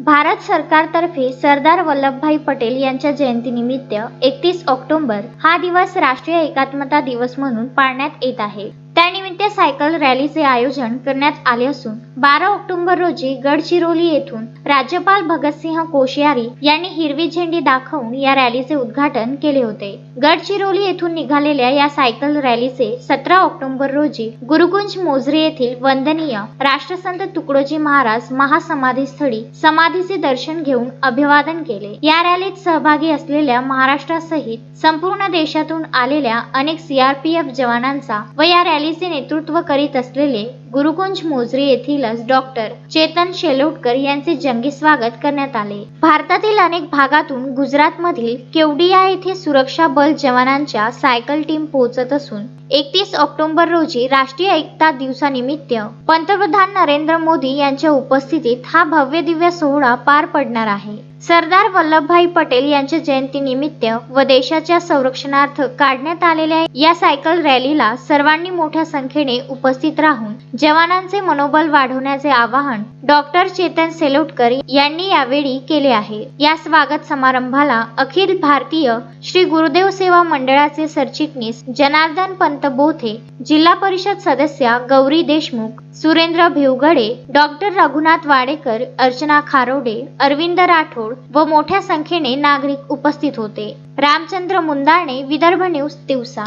भारत सरकारतर्फे सरदार वल्लभभाई पटेल यांच्या जयंतीनिमित्त एकतीस ऑक्टोबर हा दिवस राष्ट्रीय एकात्मता दिवस म्हणून पाळण्यात येत आहे. त्यानिमित्त सायकल रॅलीचे आयोजन करण्यात आले असून बारा ऑक्टोबर रोजी गडचिरोली येथून राज्यपाल भगतसिंह कोश्यारी यांनी हिरवी झेंडी दाखवून या रॅलीचे उद्घाटन केले होते. गडचिरोली येथून निघालेल्या या सायकल रॅलीचे सतरा ऑक्टोबर रोजी गुरुकुंज मोझरी येथील वंदनीय राष्ट्रसंत तुकडोजी महाराज महासमाधीस्थळी समाधीचे दर्शन घेऊन अभिवादन केले. या रॅलीत सहभागी असलेल्या महाराष्ट्रासहित संपूर्ण देशातून आलेल्या अनेक सीआरपीएफ जवानांचा व या रॅली रॅलीचे नेतृत्व करीत असलेले गुरुकुंज मोजरी येथीलच डॉक्टर चेतन शेलोटकर यांचे जंगी स्वागत करण्यात आले. भारतातील अनेक भागातून गुजरातमधील केवडिया येथे सुरक्षा बल जवानांच्या सायकल टीम पोहोचत असून एकतीस ऑक्टोबर रोजी राष्ट्रीय एकता दिवसानिमित्त पंतप्रधान नरेंद्र मोदी यांच्या उपस्थितीत हा भव्य दिव्य सोहळा पार पडणार आहे. सरदार वल्लभभाई पटेल यांच्या जयंतीनिमित्त व देशाच्या संरक्षणार्थ काढण्यात आलेल्या या सायकल रॅलीला सर्वांनी मोठ्या संख्येने उपस्थित राहून जवानांचे मनोबल वाढवण्याचे आवाहन डॉक्टर चेतन सेलोटकर यांनी यावेळी केले आहे. या स्वागत समारंभाला अखिल भारतीय श्री गुरुदेव सेवा मंडळाचे सरचिटणीस जनार्दन पंत बोथे जिल्हा परिषद सदस्या गौरी देशमुख सुरेंद्र भिवगडे डॉक्टर रघुनाथ वाडेकर अर्चना खारोडे अरविंद राठोड व मोठ्या संख्येने नागरिक उपस्थित होते. रामचंद्र मुंदाणे विदर्भ न्यूज दिवसा